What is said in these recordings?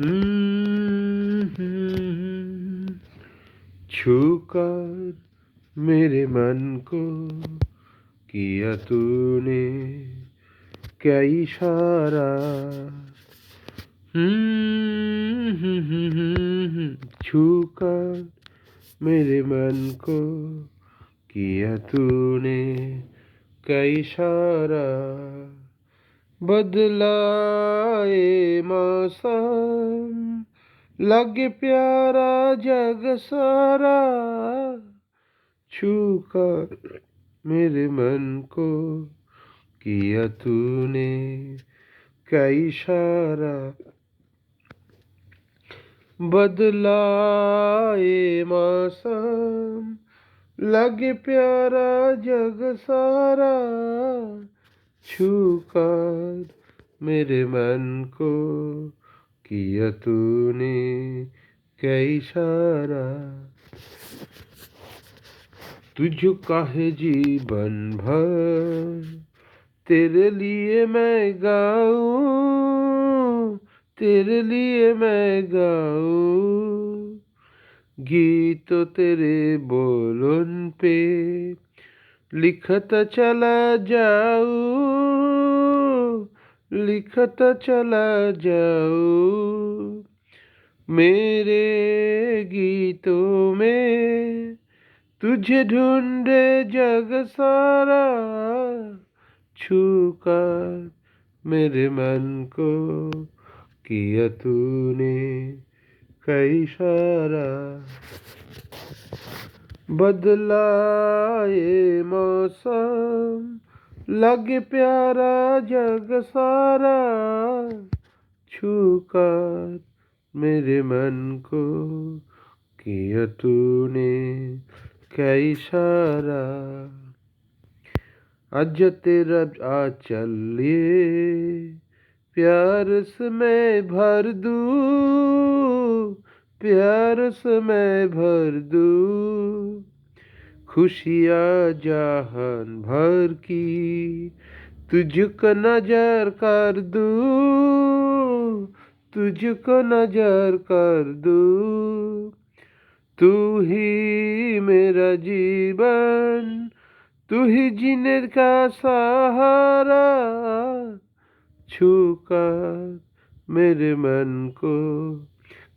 हम्म, छूकर मेरे मन को किया तूने क्या इशारा हम्म, छूकर मेरे मन को किया तूने क्या इशारा बदलाए मौसम। लग प्यारा जग सारा छूकर मेरे मन को। किया तूने क्या इशारा बदलाए मौसम। लग प्यारा जग सारा छूकर मेरे मन को किया तूने क्या इशारा तुझको काहे जीवन भर तेरे लिए मैं गाऊं तेरे लिए मैं गाऊं गीत तेरे बोलन पे लिखता चला जाऊं लिखता चला जाऊं मेरे गीतों में तुझे ढूंढे जग सारा छूकर मेरे मन को किया तूने कई सारा बदलाए मौसम, लग प्यारा जग सारा छूकर मेरे मन को, किया तूने इशारा। आज तेरा आचल लिए प्यार से मैं भर दूँ प्यार से मैं भर दूँ। खुशियाँ जहान भर की, तुझको नज़र कर दूँ। तुझको नज़र कर दूँ। तू ही मेरा जीवन, तू ही जीने का सहारा। छूकर मेरे मन को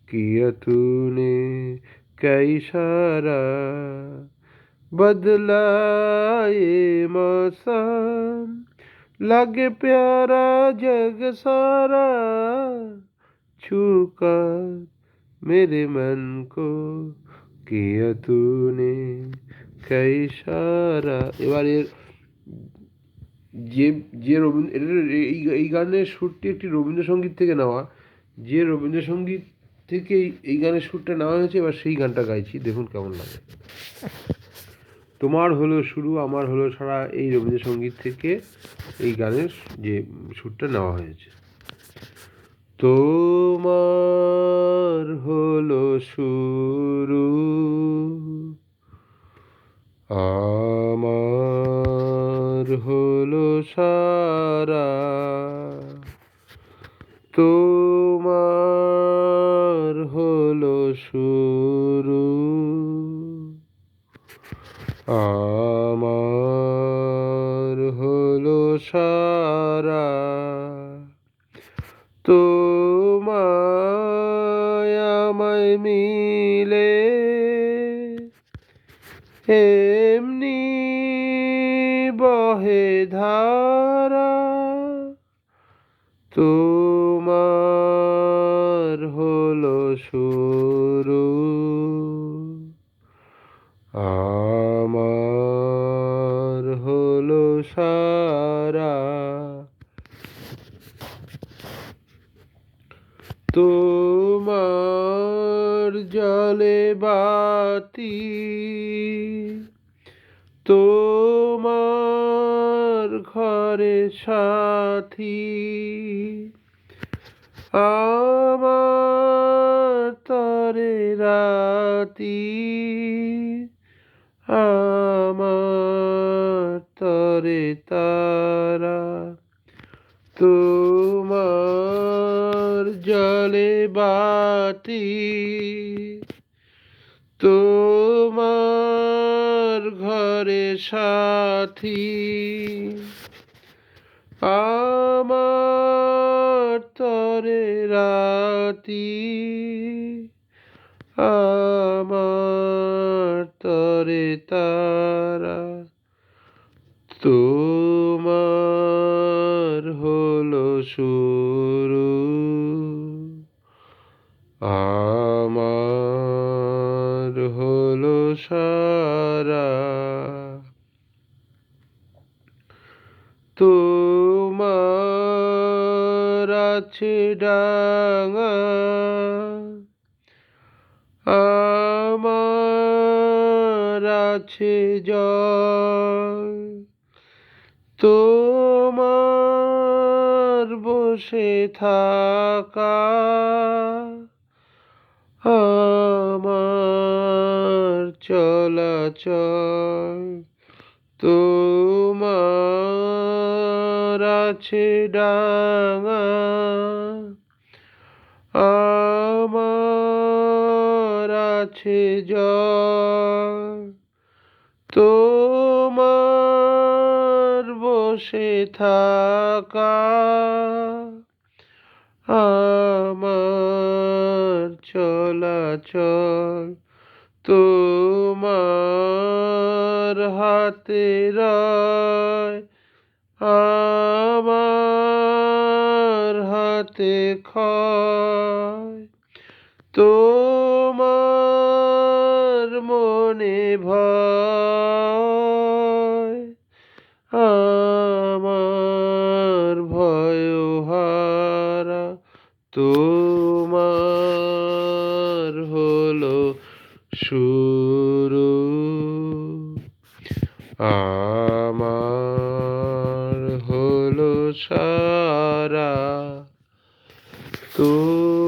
किया तूने क्या इशारा बदलाए मौसम लगे प्यारा जग सारा छूकर मेरे मन को किया तूने क्या इशारा এবার এর যে যে রবীন্দ্র এটার এই এই গানের সুরটি একটি রবীন্দ্রসঙ্গীত থেকে নেওয়া যে রবীন্দ্রসঙ্গীত থেকে এই- গানের সুরটা নেওয়া হয়েছে, এবার সেই গানটা গাইছি, দেখুন কেমন লাগে। তোমার হলো শুরু, আমার হলো সারা, এই রবীন্দ্রসঙ্গীত থেকে এই গানের যে সুরটা নেওয়া হয়েছে। তোমার হলো শুরু, আমার হলো সারা, তোমার শুরু। আমার হলো সারা। তোমায় আমায় মিলে এমনি বহে ধারা। তোমার তোমার জলে বাতি তোমার ঘরে সাথী আমার তরে রাতি আমার তরে তারা তোমার জলে বাতি তোমার ঘরে সাথী। আমার তরে রাতি আমার তরে তারা। আছে ডাঙা। আমার আছে জল তোমার বসে থাকা। আমার চলাচল তোমার আছে ডাঙা। আমার আছে জল। তোমার বসে থাকা। আমার চলাচল তোমার হাতে রয়। আমার হাতে খয় তোমার মনে ভয় আমার ভয় হারা। তোমার হলো শুরু। আমার Oh.